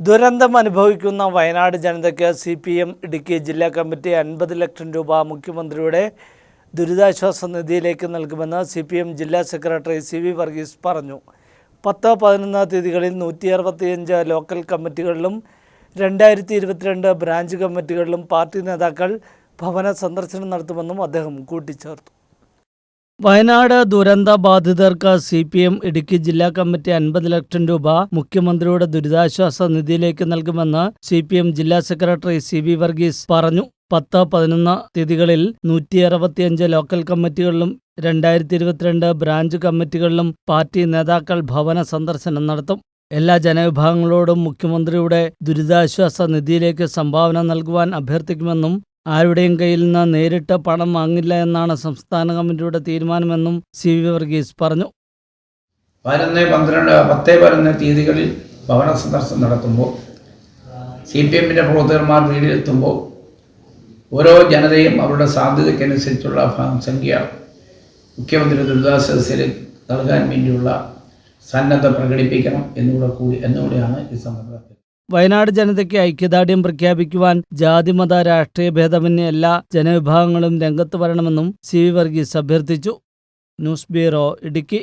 ദുരന്തം അനുഭവിക്കുന്ന വയനാട് ജനതയ്ക്ക് സി പി എം ഇടുക്കി ജില്ലാ കമ്മിറ്റി അൻപത് ലക്ഷം രൂപ മുഖ്യമന്ത്രിയുടെ ദുരിതാശ്വാസ നിധിയിലേക്ക് നൽകുമെന്ന് സി പി എം ജില്ലാ സെക്രട്ടറി സി വി വർഗീസ് പറഞ്ഞു. പത്ത് പതിനൊന്ന് തീയതികളിൽ നൂറ്റി അറുപത്തിയഞ്ച് ലോക്കൽ കമ്മിറ്റികളിലും രണ്ടായിരത്തി ഇരുപത്തിരണ്ട് ബ്രാഞ്ച് കമ്മിറ്റികളിലും പാർട്ടി നേതാക്കൾ ഭവന സന്ദർശനം നടത്തുമെന്നും അദ്ദേഹം കൂട്ടിച്ചേർത്തു. വയനാട് ദുരന്ത ബാധിതർക്ക് സി പി എം ഇടുക്കി ജില്ലാ കമ്മിറ്റി അൻപത് ലക്ഷം രൂപ മുഖ്യമന്ത്രിയുടെ ദുരിതാശ്വാസ നിധിയിലേക്ക് നൽകുമെന്ന് സി പി എം ജില്ലാ സെക്രട്ടറി സി വി വർഗീസ് പറഞ്ഞു. പത്ത് പതിനൊന്ന് തീയതികളിൽ നൂറ്റി അറുപത്തിയഞ്ച് ലോക്കൽ കമ്മിറ്റികളിലും രണ്ടായിരത്തി ഇരുപത്തിരണ്ട് ബ്രാഞ്ച് കമ്മിറ്റികളിലും പാർട്ടി നേതാക്കൾ ഭവന സന്ദർശനം നടത്തും. എല്ലാ ജനവിഭാഗങ്ങളോടും മുഖ്യമന്ത്രിയുടെ ദുരിതാശ്വാസ നിധിയിലേക്ക് സംഭാവന നൽകുവാൻ അഭ്യർത്ഥിക്കുമെന്നും ആരുടെയും കയ്യിൽ നിന്ന് നേരിട്ട് പണം വാങ്ങില്ല എന്നാണ് സംസ്ഥാന കമ്മിറ്റിയുടെ തീരുമാനമെന്നും സി വി വർഗീസ് പറഞ്ഞു. പതിനൊന്ന് പന്ത്രണ്ട് പത്ത് പതിനൊന്ന് തീയതികളിൽ ഭവന സന്ദർശനം നടത്തുമ്പോൾ സി പി എമ്മിന്റെ പ്രവർത്തകന്മാർ വീടിലെത്തുമ്പോൾ ഓരോ ജനതയും അവരുടെ സാധ്യതയ്ക്കനുസരിച്ചുള്ള സംഖ്യ മുഖ്യമന്ത്രി ദുരിതാശ്വാസ നൽകാൻ വേണ്ടിയുള്ള സന്നദ്ധ പ്രകടിപ്പിക്കണം എന്നുകൂടെ കൂടി എന്നുകൂടിയാണ് ഈ സന്ദർഭത്തിൽ വയനാട് ജനതയ്ക്ക് ഐക്യദാർഢ്യം പ്രഖ്യാപിക്കുവാൻ ജാതിമത രാഷ്ട്രീയ ഭേദമന്യേ എല്ലാ ജനവിഭാഗങ്ങളും രംഗത്ത് വരണമെന്നും സി വി വർഗീസ് അഭ്യർത്ഥിച്ചു. News bureau Idukki.